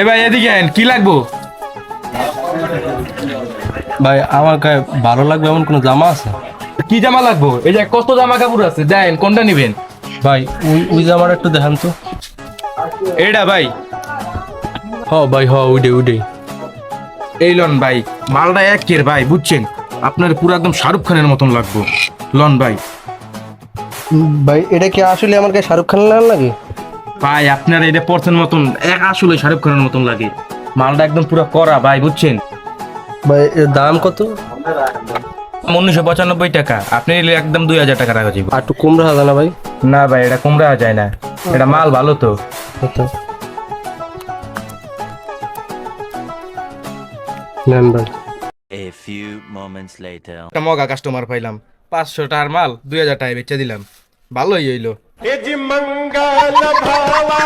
এ ভাই এদিকে আইন কি লাগবো? ভাই আমার গায়ে ভালো লাগবে এমন কোনো জামা আছে? কি জামা লাগবো? এই যে কত জামা কাপড় আছে দেন কোনটা নিবেন? ভাই ওই ওই জামাটা একটু দেখান তো। এইটা ভাই। হ ভাই হ উডে উডে এই লন ভাই মালটা একের ভাই বুঝছেন? আপনার পুরো একদম শাহরুখ খানের মতন লাগবো। লন ভাই। ভাই এটা কি আসলে আমার গায়ে শাহরুখ খান লাগে ভাই আপনার এটা পড়ছেন মতন এক আসলে শাহরুখ খানের মতন লাগে। মালটা একদম পুরো করা ভাই বুঝছেন? ভাই এর দাম কত? উনিশশো পঁচানব্বই টাকা। আপনি নিলে একদম দুই হাজার টাকা রাখা যাবে আর একটু কম রাখা না ভাই? না ভাই এটা কুমড়া যায় না। এটা মাল ভালো তো। আচ্ছা। নেন ভাই। A few moments later. একটা মগা কাস্টমার পাইলাম। পাঁচশো টাকার মাল দুই হাজার টাকা বেচে দিলাম। ভালোই হইল। हिज मंगल भावा